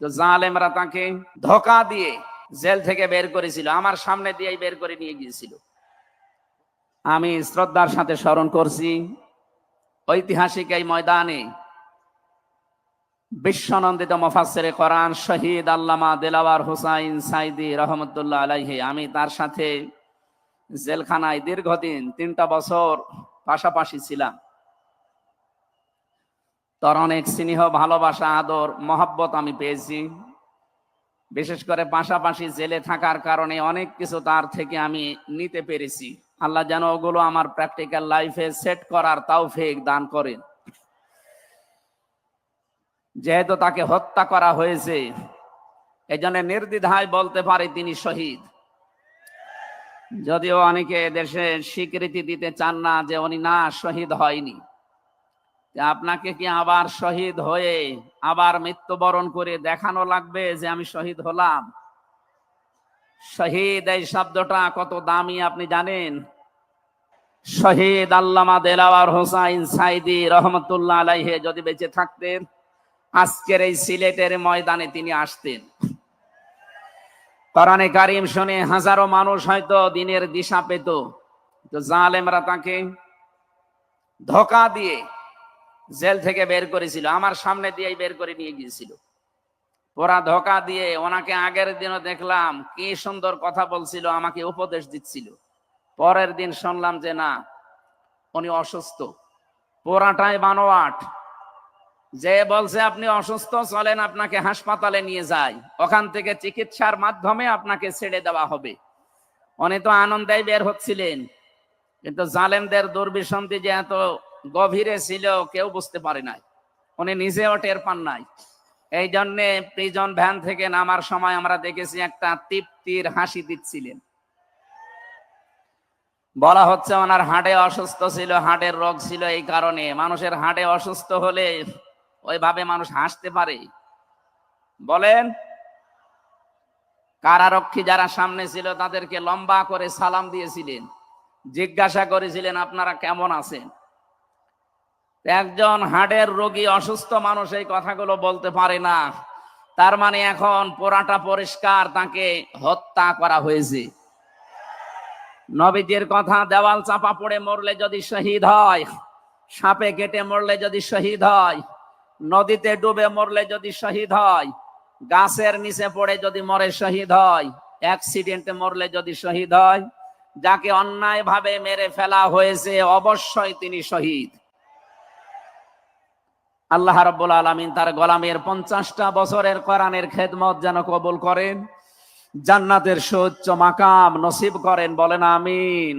তো জালেমরা তাকে ধোকা দিয়ে জেল থেকে বের করেছিল, আমার সামনে দিয়েই বের করে নিয়ে গিয়েছিল। আমি শ্রদ্ধার সাথে স্মরণ করছি, ঐতিহাসিক এই ময়দানে বিশ্বনন্দিত মফাসেরে কোরআন শহীদ আল্লামা দেলাওয়ার হুসাইন সাইদি রহমতুল্লাহ আলাইহি, আমি তার সাথে জেলখানায় দীর্ঘদিন, তিনটা বছর পাশাপাশি ছিলাম। তার অনেক স্নেহ, ভালোবাসা, আদর, মহব্বত আমি পেয়েছি। বিশেষ করে পাশাপাশি জেলে থাকার কারণে অনেক কিছু তার থেকে আমি নিতে পেরেছি। আল্লাহ যেন ওগুলো আমার প্র্যাকটিক্যাল লাইফে সেট করার তাওফিক দান করেন যেহেতু তাকে হত্যা করা হয়েছে এই জন্য নির্দ্বিধায় বলতে পারে তিনি শহীদ। যদিও অনেকে দেশে স্বীকৃতি দিতে চান না যে উনি না শহীদ হয়নি। আপনাকে কি আবার শহীদ হয়ে আবার মৃত্যুবরণ করে দেখানো লাগবে যে আমি শহীদ হলাম? শহীদ, এই শব্দটা কত দামি আপনি জানেন? শহীদ আল্লামা দেলাওয়ার হোসাইন সাইদি রহমতুল্লাহ আলাইহে যদি বেঁচে থাকতেন, আজকের এই সিলেটের ময়দানে তিনি আসতেন। কোরআনে কারিম শুনে হাজারো মানুষ হয়তো দিনের দিশা পেত। তো জালেমরা তাকে ধোকা দিয়ে জেল থেকে বের করেছিল, আমার সামনে দিয়েই বের করে নিয়ে গিয়েছিল। ওরা ধোকা দিয়ে ওনাকে আগের দিনও দেখলাম, কি সুন্দর কথা বলছিল, আমাকে উপদেশ দিচ্ছিল। পরের দিন শুনলাম যে না, উনি অসুস্থ। পোড়াটাই বানোয়াট। যে বলছে আপনি অসুস্থ, চলেন আপনাকে হাসপাতালে নিয়ে যাই। ওখান থেকে চিকিৎসার মাধ্যমে আপনাকে ছেড়ে দেওয়া হবে। উনি তো আনন্দেই বের হচ্ছিলেন। কিন্তু জালেমদের দুর্বিসন্ধি যে এত গভীরে ছিল, কেউ বুঝতে পারে নাই। উনি নিজেও টের পান নাই। এই জন্যে প্রিজন ভ্যান থেকে নামার সময় আমরা দেখেছি একটা তৃপ্তির হাসি দিচ্ছিলেন। বলা হচ্ছে ওনার হাড়ে অসুস্থ ছিল হাড়ের রোগ ছিল এই কারণে। মানুষের হাড়ে অসুস্থ হলে ওইভাবে মানুষ হাসতে পারে। বলেন, কারারক্ষী যারা সামনে ছিল, তাদেরকে লম্বা করে সালাম দিয়েছিলেন। জিজ্ঞাসা করেছিলেন, আপনারা কেমন আছেন? একজন হাড়ের রোগী অসুস্থ মানুষ এই কথাগুলো বলতে পারে না। তার মানে এখন পোড়াটা পরিষ্কার, তাকে হত্যা করা হয়েছে। নবীজির কথা, দেওয়াল চাপা পড়ে মরলে যদি শহীদ হয়, সাপে কেটে মরলে যদি শহীদ হয়, নদীতে ডুবে মরলে যদি শহীদ হয়, গাছের নিচে পড়ে যদি মরে শহীদ হয়, অ্যাক্সিডেন্টে মরলে যদি শহীদ হয়, যাকে অন্যায়ভাবে মেরে ফেলা হয়েছে, অবশ্যই তিনি শহীদ। আল্লাহ রব্বুল আলমিন তার গোলামের পঞ্চাশটা বছরের কোরআনের খেদমত যেন কবুল করেন, জান্নাতের সুচ্চ মাকাম নসিব করেন, বলেন আমিন।